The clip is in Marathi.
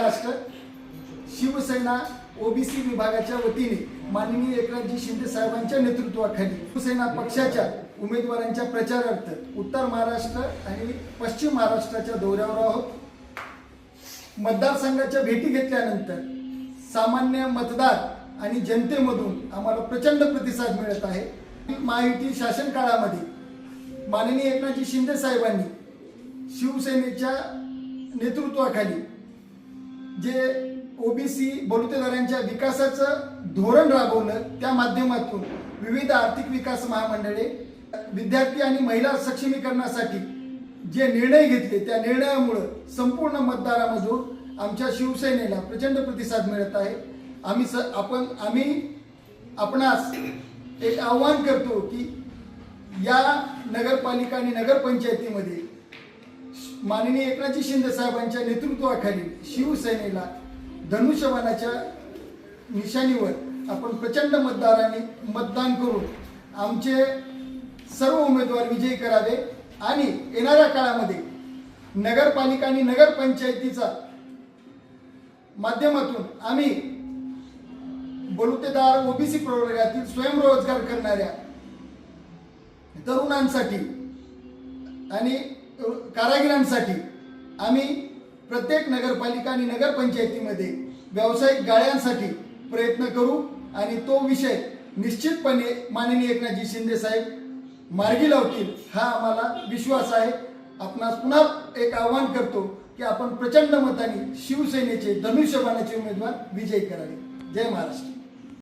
महाराष्ट्र शिवसेना ओबीसी विभागाच्या वतीने माननीय एकनाथजी शिंदे साहेबांच्या नेतृत्वाखाली शिवसेना पक्षाच्या उमेदवारांच्या प्रचारार्थ उत्तर महाराष्ट्र आणि पश्चिम महाराष्ट्राच्या दौऱ्यावर आहोत. मतदारसंघाच्या भेटी घेतल्यानंतर सामान्य मतदार आणि जनतेमधून आम्हाला प्रचंड प्रतिसाद मिळत आहे. महायुती शासन काळामध्ये माननीय एकनाथजी शिंदे साहेबांनी शिवसेनेच्या नेतृत्वाखाली जे ओबीसी बलुतेदारांच्या विकासाचं धोरण राबवलं त्या माध्यमातून विविध आर्थिक विकास महामंडळे विद्यार्थी आणि महिला सक्षमीकरणासाठी जे निर्णय घेतले त्या निर्णयामुळं संपूर्ण मतदारामधून आमच्या शिवसेनेला प्रचंड प्रतिसाद मिळत आहे. आम्ही स आपण आम्ही आपणास एक आव्हान करतो की या नगरपालिका आणि नगरपंचायतीमध्ये माननीय एकनाथजी शिंदे साहेबांच्या नेतृत्वाखाली शिवसेनेला धनुष्यबाणाच्या निशाणीवर आपण प्रचंड मतदारांनी मतदान करून आमचे सर्व उमेदवार विजयी करावे आणि येणाऱ्या काळामध्ये नगरपालिका आणि नगरपंचायतीचा माध्यमातून आम्ही बलुतेदार ओबीसी प्रवर्गातील स्वयंरोजगार करणाऱ्या तरुणांसाठी आणि कारागिरांसाठी आम्ही प्रत्येक नगरपालिका आणि नगरपंचायतीमध्ये व्यावसायिक गाळ्यांसाठी प्रयत्न करू आणि तो विषय निश्चितपणे माननीय एकनाथजी शिंदे साहेब मार्गी लावतील हा आम्हाला विश्वास आहे. आपणास पुन्हा एक आवाहन करतो की आपण प्रचंड मताने शिवसेनेचे धनुष्यबाणाचे उमेदवार विजयी करावे. जय महाराष्ट्र.